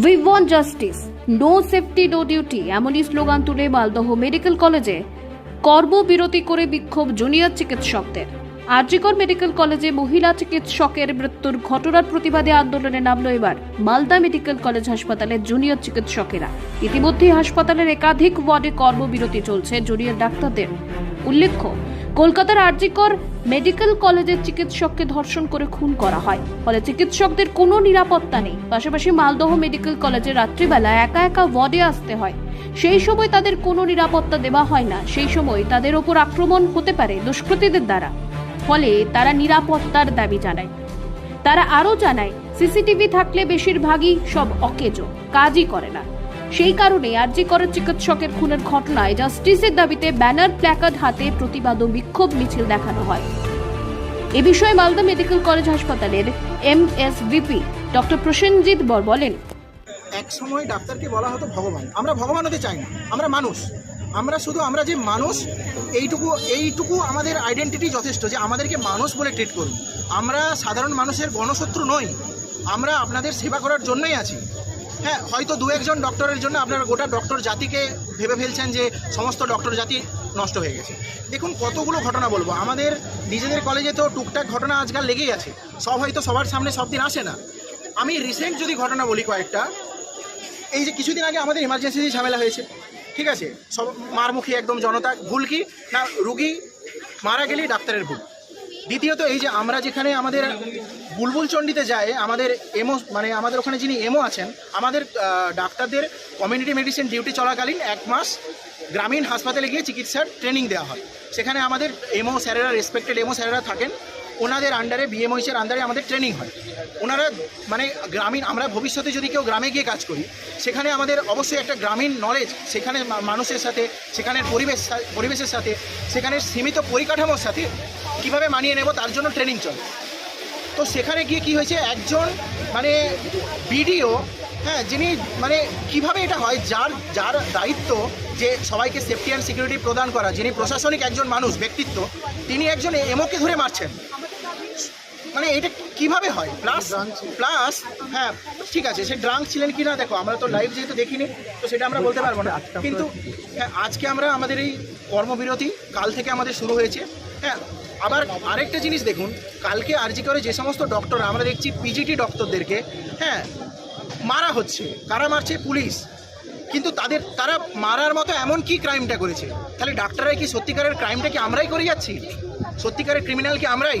We want justice no safety no duty এমনই slogan তুলে Maldah medical কলেজে। কর্মবিরতি করে বিক্ষোভ জুনিয়র চিকিৎসকদের। আরজিকর মেডিকেল কলেজে মহিলা চিকিৎসকের মৃত্যুর ঘটনার প্রতিবাদে আন্দোলনে নামলো এবার মালদা মেডিকেল কলেজ হাসপাতালের জুনিয়র চিকিৎসকেরা। ইতিমধ্যে হাসপাতালের একাধিক ওয়ার্ডে কর্মবিরতি চলছে জুনিয়র ডাক্তারদের। উল্লেখ্য, কলকাতার আরজিকর মেডিকেল কলেজের চিকিৎসককে ধর্ষণ করে খুন করা হয়। ফলে চিকিৎসকদের কোনো নিরাপত্তা নেই। পাশাপাশি মালদহ মেডিকেল কলেজে রাত্রিবেলা একা একা ওয়ার্ডে আসতে হয়। সেই সময় তাদের কোনো নিরাপত্তা দেওয়া হয় না। সেই সময় তাদের ওপর আক্রমণ হতে পারে দুষ্কৃতীদের দ্বারা। ফলে তারা নিরাপত্তার দাবি জানায়। তারা আরও জানায়, সিসিটিভি থাকলে বেশিরভাগই সব অকেজো, কাজই করে না। সেই কারণে আরজি করের চিকিৎসকের খুনের ঘটনায় জাস্টিসের দাবিতে ব্যানার প্ল্যাকার্ড হাতে প্রতিবাদ ও বিক্ষোভ মিছিল দেখানো হয়। এ বিষয়ে মালদা মেডিকেল কলেজ হাসপাতালের M S MSVP doctor Prasenjit Bar বলেন, এক সময় ডাক্তারকে বলা হতো ভগবান। আমরা ভগবান হতে চাই না, আমরা মানুষ। আমরা শুধু আমরা যে মানুষ, এইটুকু এইটুকু আমাদের আইডেন্টিটি যথেষ্ট যে আমাদেরকে মানুষ বলে ট্রিট করুন। আমরা সাধারণ মানুষের গণশত্রু নই। আমরা আপনাদের সেবা করার জন্যই আছি। হ্যাঁ হয়তো দু একজন ডক্টরের জন্য আপনারা গোটা ডক্টর জাতিকে ভেবে ফেলছেন যে সমস্ত ডক্টর জাতি নষ্ট হয়ে গেছে। দেখুন কতগুলো ঘটনা বলব। আমাদের নিজেদের কলেজে তো টুকটাক ঘটনা আজকাল লেগেই আছে। সব হয়তো সবার সামনে সব দিন আসে না। আমি রিসেন্ট যদি ঘটনা বলি কয়েকটা, এই যে কিছুদিন আগে আমাদের ইমার্জেন্সি ঝামেলা হয়েছে, ঠিক আছে? সব মারমুখী একদম জনতা, ভুল কি? না, রুগী মারা গেলেই ডাক্তারের ভুল। দ্বিতীয়ত এই যে আমরা যেখানে আমাদের বুলবুল চণ্ডীতে যাই, আমাদের এমও মানে আমাদের ওখানে যিনি এমও আছেন, আমাদের ডাক্তারদের কমিউনিটি মেডিসিন ডিউটি চলাকালীন এক মাস গ্রামীণ হাসপাতালে গিয়ে চিকিৎসার ট্রেনিং দেওয়া হয়। সেখানে আমাদের এমও স্যারেরা রেসপেক্টেড এমও স্যারেরা থাকেন। ওনাদের আন্ডারে বিএমওইসের আন্ডারে আমাদের ট্রেনিং হয়। ওনারা মানে গ্রামীণ, আমরা ভবিষ্যতে যদি কেউ গ্রামে গিয়ে কাজ করি, সেখানে আমাদের অবশ্যই একটা গ্রামীণ নলেজ সেখানে মানুষের সাথে সেখানের পরিবেশ পরিবেশের সাথে সেখানের সীমিত পরিকাঠামোর সাথে কীভাবে মানিয়ে নেব তার জন্য ট্রেনিং চলে। তো সেখানে গিয়ে কি হয়েছে, একজন মানে বিডিও হ্যাঁ যিনি মানে কীভাবে এটা হয়, যার যার দায়িত্ব যে সবাইকে সেফটি অ্যান্ড সিকিউরিটি প্রদান করা, যিনি প্রশাসনিক একজন মানুষ, ব্যক্তিত্ব, তিনি একজন এমওকে ধরে মারছেন। মানে এটা কীভাবে হয়? প্লাস প্লাস হ্যাঁ ঠিক আছে, সে ড্রাঙ্ক ছিলেন কি না দেখো, আমরা তো লাইভ যেহেতু দেখিনি, তো সেটা আমরা বলতে পারব না। কিন্তু হ্যাঁ আজকে আমরা আমাদের এই কর্মবিরতি কাল থেকে আমাদের শুরু হয়েছে। হ্যাঁ আবার আরেকটা জিনিস দেখুন, কালকে আরজি করে যে সমস্ত ডক্টর আমরা দেখছি পিজিটি ডক্টরদেরকে হ্যাঁ মারা হচ্ছে, কারা মারছে? পুলিশ। কিন্তু তাদের, তারা মারার মতো এমন কি ক্রাইমটা করেছে? তাহলে ডাক্তাররাই কি সত্যিকারের ক্রাইমটা কি আমরাই করে যাচ্ছি? সত্যিকারের ক্রিমিনাল কি আমরাই?